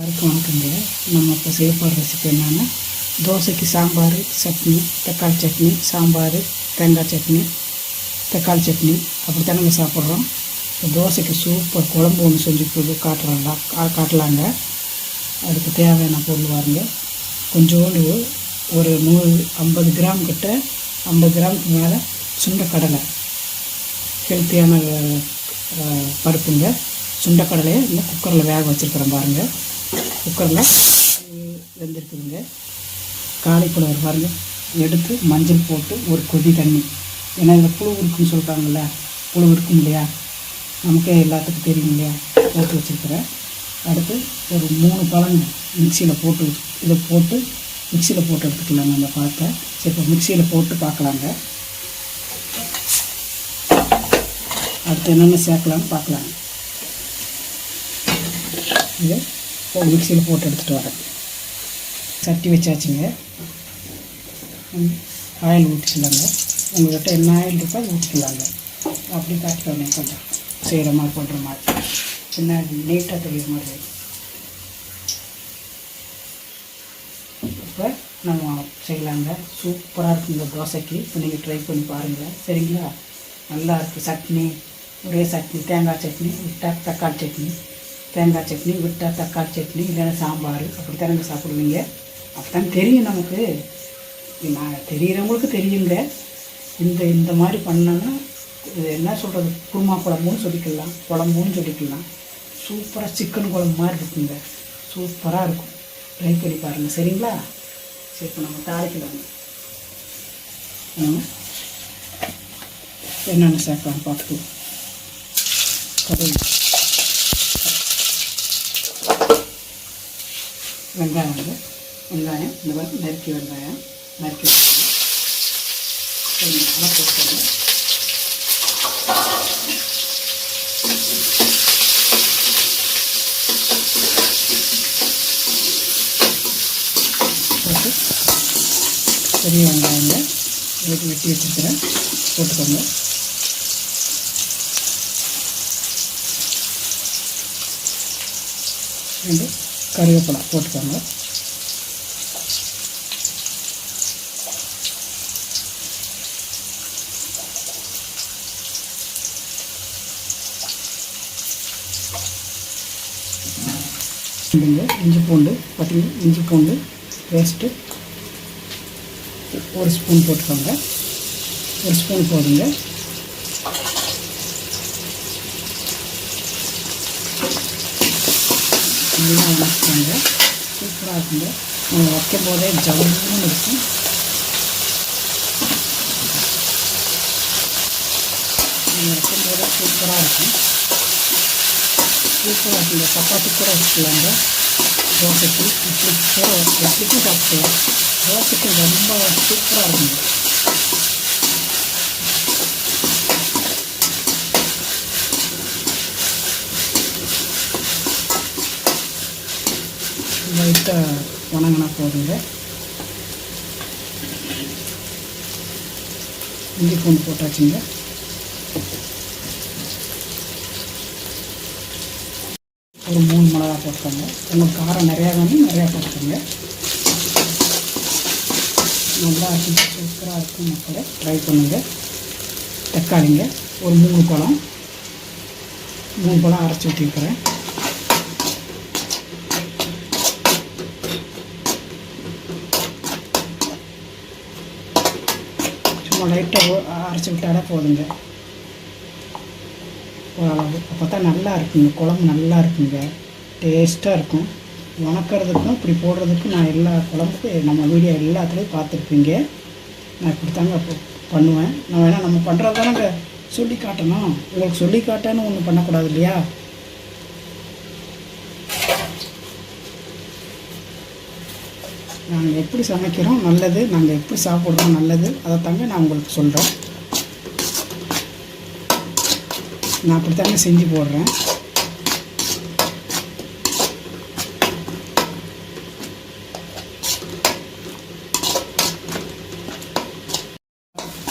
எல்லாருக்கும் வணக்கங்க நம்ம இப்போ செய்ய போகிற ரெசிபி என்னென்னா தோசைக்கு சாம்பார் சட்னி தக்காளி சட்னி சாம்பார் தேங்காய் சட்னி தக்காளி சட்னி அப்படி தானங்க சாப்பிட்றோம். இப்போ தோசைக்கு சூப்பர் குழம்பு ஒன்று செஞ்சு கொடு காட்டுறோம்ல கா- காட்டலாங்க. அதுக்கு தேவையான பொருள் வாருங்க கொஞ்சோண்டு ஒரு நூறு ஐம்பது கிராம் கிட்ட ஐம்பது கிராமுக்கு மேலே சுண்டைக்கடலை. ஹெல்த்தியான பருப்புங்க. சுண்டக்கடலையை இந்த குக்கரில் வேக வச்சுருக்குறேன் பாருங்கள் குக்கரில் வெந்திருக்குதுங்க காலிஃப்ளவர் பாருங்கள் எடுத்து மஞ்சள் போட்டு ஒரு கொதி தண்ணி. ஏன்னா இதில் புழு இருக்குன்னு சொல்கிறாங்கல்ல புழு இருக்கும் இல்லையா? நமக்கே எல்லாத்துக்கும் தெரியும் இல்லையா? போட்டு வச்சுருக்கிறேன் அடுத்து ஒரு மூணு பழங்க மிக்சியில் போட்டு இதை போட்டு மிக்சியில் போட்டு எடுத்துக்கலாங்க அந்த பழத்தை. சரி இப்போ மிக்சியில் போட்டு பார்க்கலாங்க. அடுத்து என்னென்ன சேர்க்கலான்னு பார்க்கலாங்க. இது மிக்சியில் போட்டு எடுத்துகிட்டு வரேன். சட்டி வச்சாச்சுங்க. ம், ஆயில் ஊற்றிக்கலாங்க உங்கள்கிட்ட என்ன ஆயில் இருக்கோ அது ஊற்றிக்கலாங்க அப்படி காட்டிக்கோங்க கொஞ்சம் செய்கிற மாதிரி பண்ணுற மாதிரி. சின்ன நீட்டாக தெரியுற மாதிரி. இப்போ நம்ம செய்யலாங்க. சூப்பராக இருக்குங்க தோசைக்கு. இப்போ நீங்கள் ட்ரை பண்ணி பாருங்கள் சரிங்களா? நல்லா இருக்குது சட்னி ஒரே சட்னி தேங்காய் சட்னி விட்டா தக்காளி சட்னி. தேங்காய் சட்னி விட்டால் தக்காளி சட்னி இல்லைன்னா சாம்பார். அப்படி தானே சாப்பிடுவீங்க. அப்படித்தான் தெரியும் நமக்கு. நான் தெரிகிறவங்களுக்கு தெரியுங்க. இந்த இந்த மாதிரி பண்ணோன்னா என்ன சொல்கிறது குருமா குழம்புன்னு சொல்லிக்கலாம். குழம்புன்னு சொல்லிக்கலாம். சூப்பராக சிக்கன் குழம்பு மாதிரி இருக்குங்க. சூப்பராக இருக்கும். ட்ரை பண்ணி பாருங்கள் சரிங்களா? சரி இப்போ நம்ம தாளிக்கலாம் ம். என்னென்ன சேர்க்கலாம் பார்த்துக்கலாம். கதை வெங்காயம் வந்து. வெங்காயம் இந்த மாதிரி நறுக்கி வெங்காயம் நறுக்கி வச்சுக்கணும் நல்லா போட்டு போட்டு பெரிய வெங்காயம் வெட்டி வெட்டி வச்சுருக்கிறேன். போட்டுக்கோங்க. ரெண்டு. கருவேப்பிலை போட்டுக்கோங்க. இஞ்சி பூண்டு பார்த்தீங்கன்னா இஞ்சி பூண்டு பேஸ்ட்டு ஒரு ஸ்பூன் போட்டுக்கோங்க. ஒரு ஸ்பூன் போடுங்க நல்லா வணக்கிக்கோங்க சூப்பராக இருக்குங்க நீங்கள் வைக்கும் போதே ஜவுன்னு இருக்கும் நீங்கள் வைக்கும் போதே சூப்பராக இருக்கும் சூப்பராக இருக்குங்க சப்பாத்தி கூட வச்சுக்கலாங்க தோசைக்கு இட்லி கூட இட்லிக்கும் சாப்பிட்டுக்கலாம் தோசைக்கு ரொம்ப சூப்பராக இருக்குங்க லைட்டாக வணங்கினா போதுங்க இஞ்சி பூண்டு போட்டாச்சுங்க. ஒரு மூணு மிளகா போட்டுக்கோங்க உங்களுக்கு காரம் நிறையா வேணும் நிறையா போட்டுக்கோங்க. நல்லா இருக்கும் சூப்பராக இருக்கும் மக்களை. ட்ரை பண்ணுங்கள் தக்காளிங்க. ஒரு மூணு பழம் மூணு பழம் அரைச்சி ஊற்றிருக்கிறேன் நம்ம லைட்டாக அரைச்சி விட்டாலே போதுங்க. ஓரளவு அப்போ தான் நல்லா இருக்குங்க குழம்பு நல்லா இருக்குங்க. டேஸ்ட்டாக இருக்கும். வணக்கிறதுக்கும் இப்படி போடுறதுக்கும் நான் எல்லா குழம்புக்கும் நம்ம வீடியோ எல்லாத்துலேயும் பார்த்துருப்பீங்க. நான் இப்படி தாங்க பண்ணுவேன். நான் வேணால் நம்ம பண்ணுறது தானே சொல்லி காட்டணும் உங்களுக்கு சொல்லி காட்டான்னு ஒன்றும் பண்ணக்கூடாது இல்லையா? நாங்கள் எப்படி சமைக்கிறோம் நல்லது நாங்கள் எப்படி சாப்பிட்றோம் நல்லது அதை தாங்க நான் உங்களுக்கு சொல்கிறேன் நான் அப்படி தாங்க செஞ்சு போடுறேன்.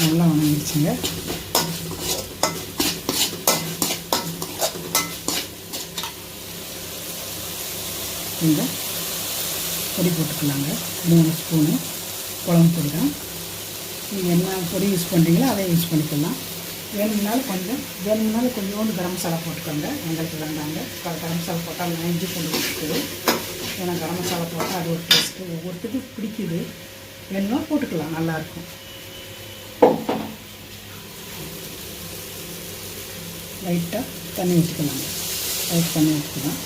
நல்லா வணங்கிடுச்சுங்க. இந்த. பொடி போட்டுக்கலாங்க. மூணு ஸ்பூனு குழம்பு பொடி தான். நீங்கள் என்ன பொடி யூஸ் பண்ணுறீங்களோ அதை யூஸ் பண்ணிக்கலாம். வேணும்னாலும் கொஞ்சம் வேணும்னாலும் கொஞ்சோண்டு கரம் மசாலா போட்டுக்கோங்க. எங்களுக்கு வேண்டாங்க. கரம் மசாலா போட்டால் நெஞ்சு கொண்டு பூண்டு ஏன்னா கரம் மசாலா போட்டால் அது ஒரு டேஸ்ட்டு ஒவ்வொருத்தருக்கு பிடிக்குது. வேணும்னா போட்டுக்கலாம் நல்லாயிருக்கும் லைட்டாக தண்ணி ஊற்றிக்கலாங்க லைட் தண்ணி ஊற்றிக்கலாம்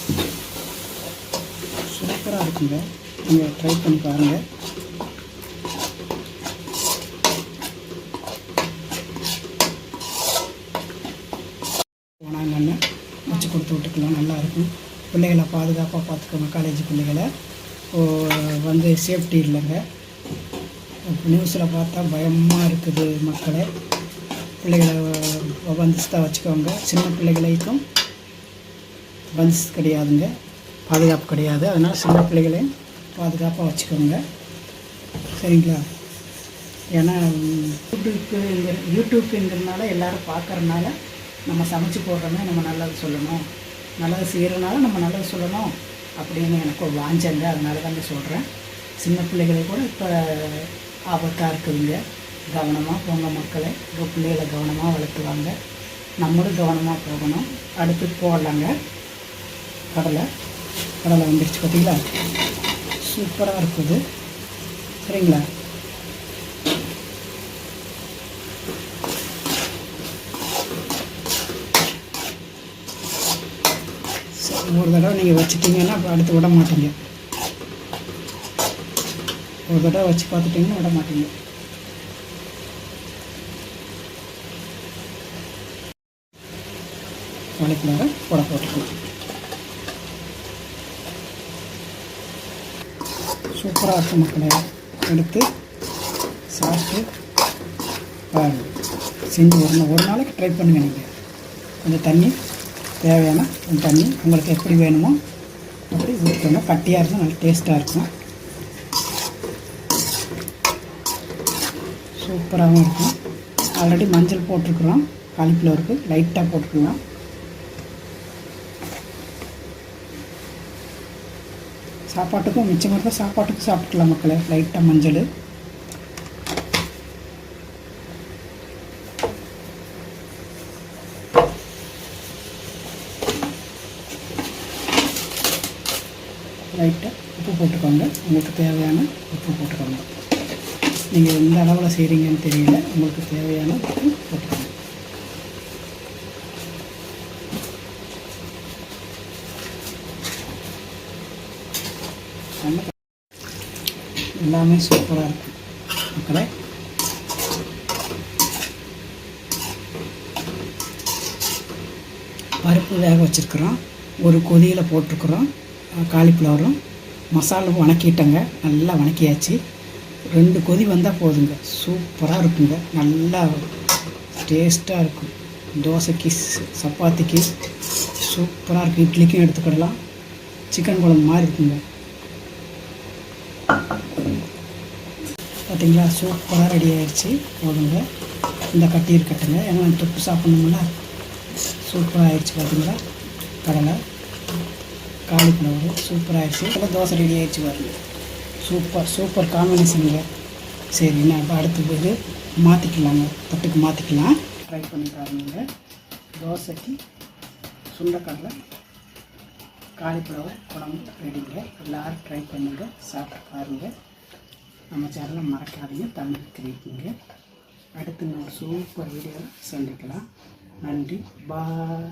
சூப்பராக இருக்குங்க. நீங்கள் ட்ரை பண்ணி பாருங்கள் போனாங்கன்னு வச்சு கொடுத்து விட்டுக்கலாம். நல்லாயிருக்கும் பிள்ளைகளை பாதுகாப்பாக பார்த்துக்கோங்க காலேஜ் பிள்ளைகளை. வந்து சேஃப்டி இல்லைங்க. நியூஸில் பார்த்தா பயமாக இருக்குது மக்களை. பிள்ளைகளை பந்திஸ்தான் வச்சுக்கோங்க. சின்ன பிள்ளைகளுக்கும் பந்திஸ் கிடையாதுங்க. பாதுகாப்பு கிடையாது. அதனால் சின்ன பிள்ளைகளையும் பாதுகாப்பாக வச்சுக்கோங்க. சரிங்களா? ஏன்னா யூடியூப்பு யூடியூப்புங்கிறதுனால எல்லாரும் பார்க்கறனால நம்ம சமைச்சு போடுறோமே நம்ம நல்லது சொல்லணும். நல்லது செய்கிறனால நம்ம நல்லது சொல்லணும் அப்படின்னு எனக்கு ஒரு வாஞ்சங்க அதனால தாங்க சொல்கிறேன் சின்ன பிள்ளைகளை கூட இப்போ ஆபத்தாக இருக்குதுங்க. கவனமாக போங்க மக்களை. இப்போ பிள்ளைகளை கவனமாக வளர்த்துவாங்க. நம்மளும் கவனமாக போகணும். அடுத்து போடலாங்க கடலை. கடலை வந்துருச்சு பார்த்தீங்களா? சூப்பராக இருக்குது. சரிங்களா? ஒரு தடவை நீங்கள் வச்சுட்டீங்கன்னா அப்புறம் அடுத்து விட மாட்டீங்க. ஒரு தடவை வச்சு பார்த்துட்டிங்கன்னா விட மாட்டீங்க. காலிஃப்ளவரை போட போட்டுக்கலாம். சூப்பராக இருக்கும் மக்களே. எடுத்து சாப்பிட்டு பாருங்கள் செஞ்சு ஒரு நாள் ஒரு நாளைக்கு ட்ரை பண்ணுங்கள் நீங்கள் கொஞ்சம் தண்ணி தேவையான கொஞ்சம் தண்ணி. உங்களுக்கு எப்படி வேணுமோ அப்படி ஊற்றோங்க கட்டியாக இருக்கும் நல்லா டேஸ்ட்டாக இருக்கும். சூப்பராகவும் இருக்கும். ஆல்ரெடி மஞ்சள் போட்டிருக்குறோம். காலிஃப்ளவருக்கு லைட்டாக போட்டுக்கலாம் சாப்பாட்டுக்கும் மிச்சமாக இருந்தால் சாப்பாட்டுக்கும் சாப்பிட்டுக்கலாம் மக்களை. லைட்டாக மஞ்சள். லைட்டாக உப்பு போட்டுக்கோங்க. உங்களுக்கு தேவையான உப்பு போட்டுக்கோங்க. நீங்கள் எந்த அளவில் செய்கிறீங்கன்னு தெரியல. உங்களுக்கு தேவையான உப்பு போட்டுக்கோங்க நல்ல எல்லாமே சூப்பராக இருக்கும் மக்களே பருப்பு வேக வச்சுருக்குறோம். ஒரு கொதியில் போட்டிருக்குறோம். காலிஃப்ளவரும் மசாலாவும் வணக்கிட்டங்க. நல்லா வணக்கியாச்சு. ரெண்டு கொதி வந்தால் போதுங்க. சூப்பராக இருக்குங்க. நல்லா டேஸ்ட்டாக இருக்கும். தோசைக்கு சப்பாத்திக்கு. சூப்பராக இருக்கும் இட்லிக்கும் எடுத்துக்கிடலாம். சிக்கன் குழம்பு மாதிரி இருக்குங்க. பார்த்திங்களா? சூப்பராக ரெடி ஆயிடுச்சு போதுங்க. இந்த கட்டி இருக்கட்டுங்க. ஏன்னா தொப்பு சாப்பிட்ணும்ல. சூப்பராக ஆயிடுச்சு பார்த்தீங்களா? கடலை. காலிஃப்ளவர். சூப்பராக ஆயிடுச்சு இப்போ தோசை ரெடி ஆகிடுச்சு பாருங்க. சூப்பர் சூப்பர் காம்பினேஷனுங்க சரி நான் இப்போ அடுத்து இது மாற்றிக்கலாங்க தட்டுக்கு மாற்றிக்கலாம் ட்ரை பண்ணி பாருங்க. தோசைக்கு சுண்டக்கடலை காலிஃப்ளவர் குழம்பு ரெடிங்க. எல்லோரும் ட்ரை பண்ணுங்க. சாப்பிட்டு பாருங்கள் நம்ம சேனலை மறக்காதீங்க தமிழ் கிரியேட்டிங்க அடுத்து நான் ஒரு சூப்பர் வீடியோவில் சந்திக்கலாம். நன்றி. பாய்